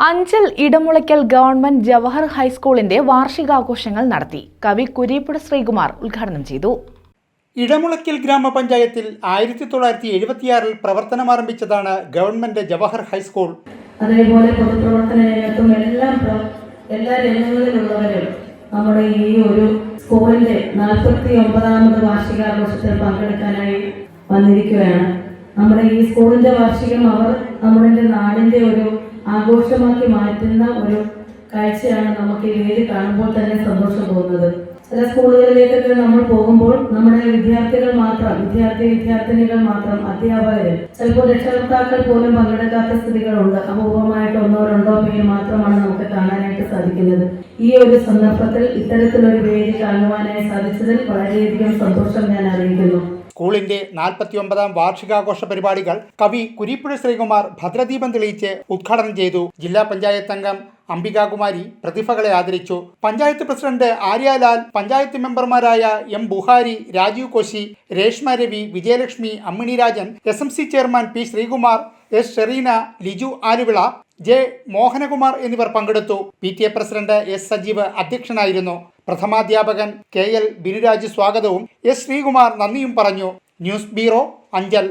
Anchal Edamulakkal government Jawahar ഹൈസ്കൂളിന്റെ വാർഷികാഘോഷങ്ങൾ നടത്തി. കവി കുരീപ്പുട ശ്രീകുമാർ ഉദ്ഘാടനം ചെയ്തു. ഇടമുളയ്ക്കൽ ഗ്രാമപഞ്ചായത്തിൽ ആയിരത്തി തൊള്ളായിരത്തി എഴുപത്തിയാറിൽ പ്രവർത്തനമാരംഭിച്ചതാണ് ഗവൺമെന്റ് ജവഹർ ഹൈസ്കൂൾ. അതേപോലെ പൊതുപ്രവർത്തന രംഗത്തും എല്ലാം എല്ലാ രംഗങ്ങളിലുള്ളവരും നമ്മുടെ ഈ ഒരു സ്കൂളിന്റെ നാൽപ്പത്തി ഒമ്പതാമത് വാർഷികാഘോഷത്തിൽ പങ്കെടുക്കാനായി വന്നിരിക്കുകയാണ്. നമ്മുടെ ഈ സ്കൂളിന്റെ വാർഷികം അവർ നമ്മുടെ നാടിന്റെ ഒരു ആഘോഷമാക്കി മാറ്റുന്ന ഒരു കാഴ്ചയാണ് നമുക്ക് വേദി കാണുമ്പോൾ തന്നെ സന്തോഷം തോന്നുന്നത്. ചില സ്കൂളുകളിലേക്കൊക്കെ നമ്മൾ പോകുമ്പോൾ നമ്മുടെ വിദ്യാർത്ഥികൾ മാത്രം വിദ്യാർത്ഥി വിദ്യാർത്ഥിനികൾ മാത്രം അധ്യാപകർ ചിലപ്പോൾ രക്ഷകർത്താക്കൾ പോലും പങ്കെടുക്കാത്ത സ്ഥിതികളുണ്ട്. അപൂർവമായിട്ട് ഒന്നോ രണ്ടോ പേര് മാത്രമാണ് നമുക്ക് കാണാനായിട്ട് സാധിക്കുന്നത്. ഈ ഒരു സന്ദർഭത്തിൽ ഇത്തരത്തിലൊരു വേദി കാണുവാനായി സാധിച്ചതിൽ വളരെയധികം സന്തോഷം ഞാൻ അറിയിക്കുന്നു. സ്കൂളിന്റെ നാൽപ്പത്തിയൊമ്പതാം വാർഷികാഘോഷ പരിപാടികൾ കവി കുരീപ്പുഴ ശ്രീകുമാർ ഭദ്രദീപം തെളിയിച്ച് ഉദ്ഘാടനം ചെയ്തു ജില്ലാ പഞ്ചായത്ത് അംഗം അംബികാകുമാരി പ്രതിഭകളെ ആദരിച്ചു. പഞ്ചായത്ത് പ്രസിഡന്റ് ആര്യാലാൽ പഞ്ചായത്ത് മെമ്പർമാരായ M Buhari Rajeev Koshy Reshma Ravi Vijayalakshmi Ammini Rajan S M C chairman P Sreekumar S Shereena Liju Aluvila J Mohanakumar എന്നിവർ പങ്കെടുത്തു. P T A president S Sajeev അധ്യക്ഷനായിരുന്നു. പ്രഥമാധ്യാപകൻ കെ എൽ ബിനുരാജ് സ്വാഗതവും എസ് ശ്രീകുമാർ നന്ദിയും പറഞ്ഞു. News bureau Anchal.